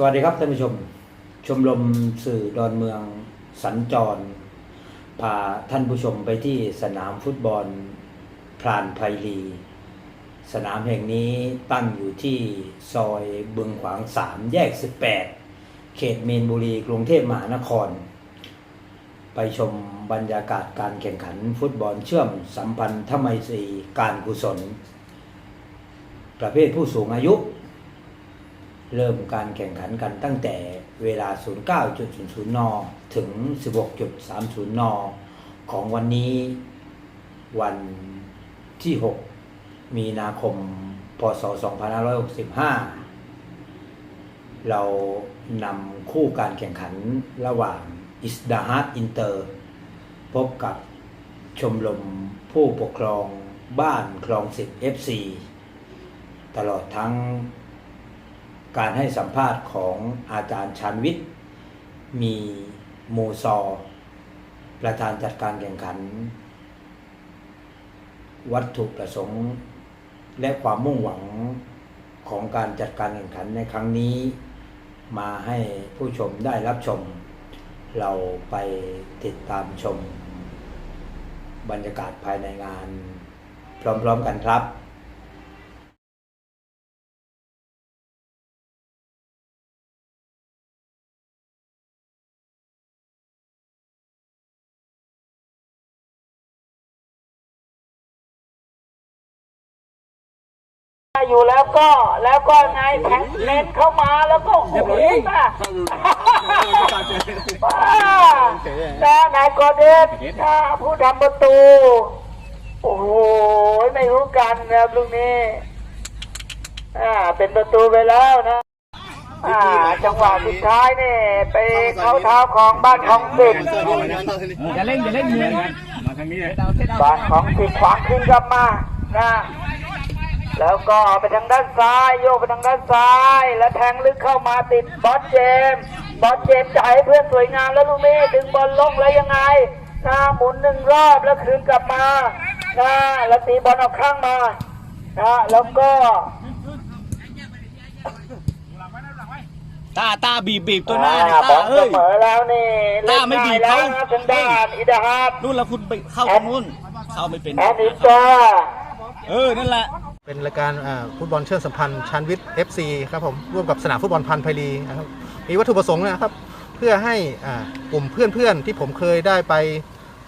สวัสดีครับท่านผู้ชม ชมรมสื่อดอนเมืองสัญจรพาท่านผู้ชมไปที่สนามฟุตบอลพรานไพลี สนามแห่งนี้ตั้งอยู่ที่ซอยบึงขวางสามแยก 18 เขตเมนบุรีกรุงเทพมหานคร ไปชมบรรยากาศการแข่งขันฟุตบอลเชื่อมสัมพันธไมตรีการกุศล ประเภทผู้สูงอายุ เริ่มการแข่งขันกันตั้งแต่เวลา19.00 น ถึง 16.30 น ของวันนี้ วันที่ 6 มีนาคม พศ 2565 เรานำคู่การแข่งขันระหว่างอิสดาฮาร์ดอินเตอร์ พบกับชมรมผู้ปกครองบ้านคลองสิบ FC ตลอดทั้ง การให้สัมภาษณ์ของอาจารย์ชันวิทย์ มีมูซอ ประธานจัดการแข่งขัน วัตถุประสงค์และความมุ่งหวังของการจัดการแข่งขันในครั้งนี้ มาให้ผู้ชมได้รับชม เราไปติดตามชม บรรยากาศภายในงาน พร้อมๆกันครับ อยู่แล้วก็แล้วก็ไงแทงเน้นเข้ามาแล้วก็โอ้โหนะบ้านะนายกอเดชผู้ทำประตู โอ้โหไม่รู้กันนะครับลูกนี้อ่าเป็นประตูไปแล้วนะอ่าจังหวะสุดท้ายนี่ไปเข้าเท้าของบ้านของสิทธิ์อย่าเล่นอย่าเล่นเงินมาทางนี้เลยบ้านของสิทธิ์ขวางขึ้นกลับมานะ แล้วก็ไปทางด้านซ้ายโยกไปทางด้านซ้าย แล้วแทงลึกเข้ามาติดบอสเจมส์บอสเจมส์จ่ายให้เพื่อนสวยงามแล้วลูกนี้ดึงบอลลงแล้วยังไงนะหมุนหนึ่งรอบแล้วคืนกลับมานะแล้วตีบอลออกข้างมานะแล้วก็ตาตาบีบบีบตัวหน้าเนี่ยบอตาลเสเอ้ยมอแล้วนี่ตาไม่บีบแล้เขาวนะทางด้านอิดาฮาดนู่นแล้วคุณไปเข้าตรงนู้นเข้าไม่เป็น แอนนิกาเออ นั่นแหละ เป็นรายการฟุตบอลเชื่อมสัมพันธ์ชันวิทย์ FC ครับผมร่วมกับสนามฟุตบอลพันธ์ไพลีนะครับมีวัตถุประสงค์นะครับ เพื่อให้กลุ่มเพื่อนๆ ที่ผมเคยได้ไป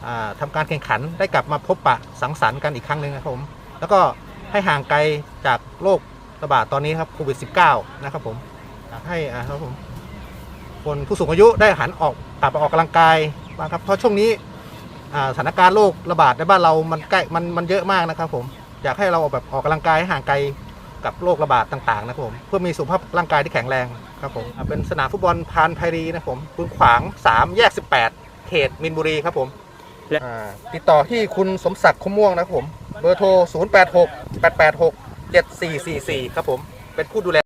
อ่าทำการแข่งขันได้กลับมาพบปะสังสรรค์กันอีกครั้งหนึ่งนะครับผมแล้วก็ให้ห่างไกลจากโรคระบาดตอนนี้ครับโควิด -19 นะครับผมอยากให้ครับผมคนผู้สูงอายุได้หันออกกลับมาออกกำลังกายบ้างครับเพราะช่วงนี้สถานการณ์โรคระบาดในบ้านเรามันใกล้มันมันเยอะมากนะครับผม อยากให้เราแบบออกกำลังกายให้ห่างไกลกับโรคระบาดต่างๆนะครับผมเพื่อมีสุขภาพร่างกายที่แข็งแรงครับผมอ่าเป็นสนามฟุตบอลพานไพรีนะครับผมคุณขวาง 3 แยก 18 เขตมินบุรีครับผมและอ่าติดต่อที่คุณสมศักดิ์คมม่วงนะครับผมเบอร์โทร 086 886 7444 ครับผม เป็นผู้ดูแล